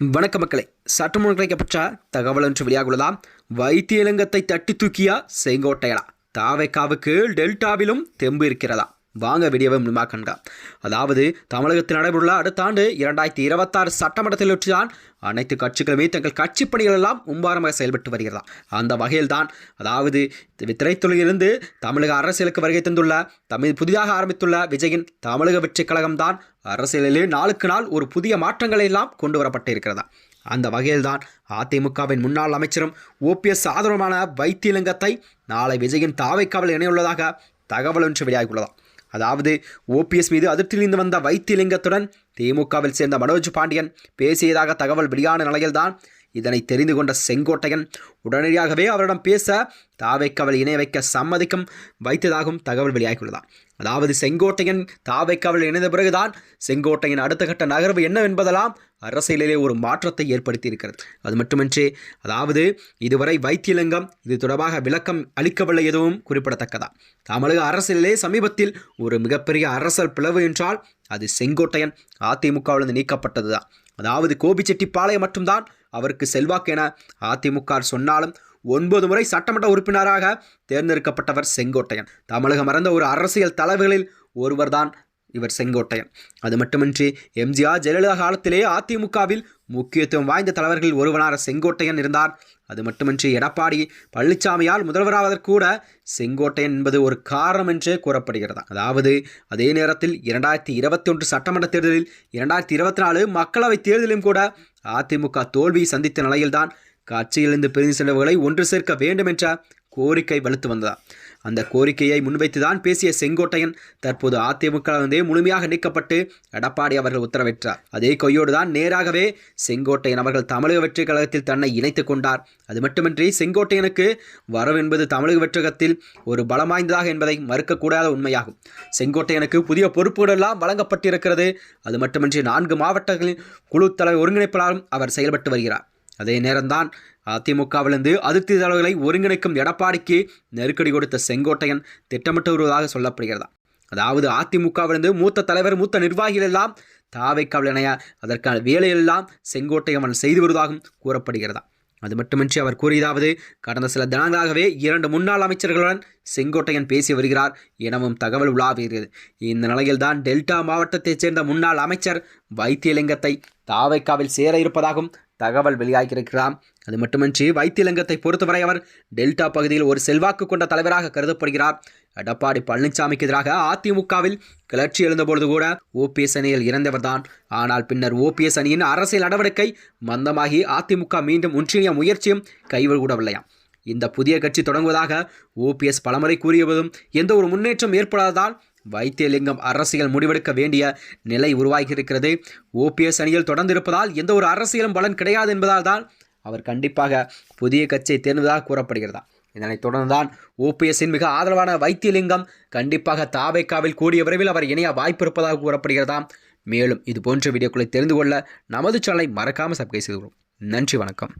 வணக்க மக்களே சற்றுமுன் கிடைக்கப்பட்ட தகவல் என்று வெளியாகுள்ளதாம் வைத்தியலிங்கத்தை தட்டி தூக்கியா செங்கோட்டையனா தாவைக்காவுக்கு டெல்டாவிலும் தெம்பு இருக்கிறதா? வாங்க வீடியோவை முழுமா கண்கா. அதாவது தமிழகத்தில் நடைபெறுள்ள அடுத்த ஆண்டு இரண்டாயிரத்தி இருபத்தாறு சட்டமன்றத்தில் தான் அனைத்து கட்சிகளுமே தங்கள் கட்சி பணிகள் எல்லாம் மும்பாரமாக செயல்பட்டு வருகிறதா? அந்த வகையில்தான் அதாவது திரைத்துறையிலிருந்து தமிழக அரசியலுக்கு வருகை தந்துள்ள தமிழ் புதிதாக ஆரம்பித்துள்ள விஜயின் தமிழக வெற்றி கழகம்தான் அரசியலிலே நாளுக்கு நாள் ஒரு புதிய மாற்றங்களை எல்லாம் கொண்டு வரப்பட்டு இருக்கிறதா அந்த வகையில்தான் அதிமுகவின் முன்னாள் அமைச்சரும் ஓபிஎஸ் ஆதரவான வைத்தியலிங்கத்தை நாளை விஜயின் தாவைக்காவல் இணையுள்ளதாக தகவல் ஒன்று வெளியாகியுள்ளதாம் அதாவது ஓபிஎஸ் மீது அதிர்ச்சியிலிருந்து வந்த வைத்தியலிங்கத்துடன் திமுகவில் சேர்ந்த மனோஜ் பாண்டியன் பேசியதாக தகவல் வெளியான நிலையில்தான் இதனை தெரிந்து கொண்ட செங்கோட்டையன் உடனடியாகவே அவரிடம் பேச தாவைக்காவல் இணை வைக்க சம்மதிக்கும் வைத்ததாகவும் தகவல் வெளியாகியுள்ளதா அதாவது செங்கோட்டையன் தாவைக்காவல் இணைந்த பிறகுதான் செங்கோட்டையன் அடுத்த கட்ட நகர்வு என்னவென்பதெல்லாம் அரசியலிலே ஒரு மாற்றத்தை ஏற்படுத்தி இருக்கிறது அது மட்டுமின்றி அதாவது இதுவரை வைத்தியலிங்கம் இது தொடர்பாக விளக்கம் அளிக்கவில்லை எதுவும் குறிப்பிடத்தக்கதா? தமிழக அரசியலிலே சமீபத்தில் ஒரு மிகப்பெரிய அரசல் பிளவு என்றால் அது செங்கோட்டையன். அதிமுகவிலிருந்து நீக்கப்பட்டதுதான். அதாவது கோபிச்செட்டிப்பாளையம் மட்டும்தான் அவருக்கு செல்வாக்கு என அதிமுக சொன்னாலும் ஒன்பது முறை சட்டமன்ற உறுப்பினராக தேர்ந்தெடுக்கப்பட்டவர் செங்கோட்டையன். தமிழகம் மறந்த ஒரு அரசியல் தலைவர்களில் ஒருவர்தான் இவர் செங்கோட்டையன். அது மட்டுமின்றி எம்ஜிஆர் ஜெயலலிதா காலத்திலே அதிமுகவில் முக்கியத்துவம் வாய்ந்த தலைவர்களில் ஒருவனான செங்கோட்டையன் இருந்தார். அது மட்டுமின்றி எடப்பாடி பழனிசாமியால் முதல்வராவதற்கூட செங்கோட்டையன் என்பது ஒரு காரணம் என்றே கூறப்படுகிறது. அதாவது அதே நேரத்தில் இரண்டாயிரத்தி இருபத்தி ஒன்று சட்டமன்ற தேர்தலில் இரண்டாயிரத்தி இருபத்தி நாலு மக்களவைத் தேர்தலிலும் கூட அதிமுக தோல்வியை சந்தித்த நிலையில்தான் கட்சியிலிருந்து பிரிந்து சென்றவர்களை ஒன்று சேர்க்க வேண்டும் என்ற கோரிக்கை வலுத்து வந்ததா அந்த கோரிக்கையை முன்வைத்துதான் பேசிய செங்கோட்டையன் தற்போது அதிமுகவிலிருந்தே முழுமையாக நீக்கப்பட்டு எடப்பாடி அவர்கள் உத்தரவிட்டார். அதே கொய்யோடுதான் நேராகவே செங்கோட்டையன் அவர்கள் தமிழக வெற்றி கழகத்தில் தன்னை இணைத்துக் கொண்டார். அது மட்டுமின்றி செங்கோட்டையனுக்கு வரவு என்பது தமிழக வெற்றகத்தில் ஒரு பலம் வாய்ந்ததாக என்பதை மறுக்கக்கூடாத உண்மையாகும். செங்கோட்டையனுக்கு புதிய பொறுப்புகள் எல்லாம் வழங்கப்பட்டிருக்கிறது. அது மட்டுமின்றி நான்கு மாவட்டங்களின் குழு தலைவர் ஒருங்கிணைப்பாளரும் அவர் செயல்பட்டு வருகிறார். அதே நேரம்தான் அதிமுகவிலிருந்து அதிருப்தி தலைவர்களை ஒருங்கிணைக்கும் எடப்பாடிக்கு நெருக்கடி கொடுத்த செங்கோட்டையன் திட்டமிட்டு வருவதாக சொல்லப்படுகிறதா? அதாவது அதிமுகவிலிருந்து மூத்த தலைவர் மூத்த நிர்வாகிகள் எல்லாம் தாவைக்காவல் இணைய அதற்கான வேலையெல்லாம் செங்கோட்டையன் செய்து வருவதாகவும் கூறப்படுகிறதா? அது மட்டுமின்றி அவர் கூறியதாவது கடந்த சில தினங்களாகவே இரண்டு முன்னாள் அமைச்சர்களுடன் செங்கோட்டையன் பேசி வருகிறார் எனவும் தகவல் உலாவுகிறது. இந்த நிலையில்தான் டெல்டா மாவட்டத்தைச் சேர்ந்த முன்னாள் அமைச்சர் வைத்தியலிங்கத்தை தாவைக்காவில் சேர இருப்பதாகவும் தகவல் வெளியாகியிருக்கிறார் அது மட்டுமின்றி வைத்தியலிங்கத்தை பொறுத்தவரை அவர் டெல்டா பகுதியில் ஒரு செல்வாக்கு கொண்ட தலைவராக கருதப்படுகிறார். எடப்பாடி பழனிசாமிக்கு எதிராக அதிமுகவில் கிளர்ச்சி எழுந்தபொழுது கூட ஓபிஎஸ் அணியில் இறந்தவர்தான். ஆனால் பின்னர் ஓபிஎஸ் அணியின் அரசியல் நடவடிக்கை மந்தமாகி அதிமுக மீண்டும் ஒன்றிணைய முயற்சியும் கைவிடவில்லையாம். இந்த புதிய கட்சி தொடங்குவதாக ஓபிஎஸ் பலமுறை கூறியபோதும் எந்த ஒரு முன்னேற்றம் ஏற்படாததால் வைத்தியலிங்கம் அரசியல் முடிவெடுக்க வேண்டிய நிலை உருவாகியிருக்கிறது. ஓபிஎஸ் அணியில் தொடர்ந்து இருப்பதால் எந்த ஒரு அரசியலும் பலன் கிடையாது என்பதால் தான் அவர் கண்டிப்பாக புதிய கட்சியை தேர்ந்ததாக கூறப்படுகிறதா? இதனைத் தொடர்ந்துதான் ஓபிஎஸ்ஸின் மிக ஆதரவான வைத்தியலிங்கம் கண்டிப்பாக தாவைக்காவில் கூடிய விரைவில் அவர் இணைய வாய்ப்பு இருப்பதாக கூறப்படுகிறதாம் மேலும் இது போன்ற வீடியோக்களை தெரிந்து கொள்ள நமது சேனலை மறக்காமல் சப்ஸ்கிரைப் செய்கிறோம் நன்றி வணக்கம்.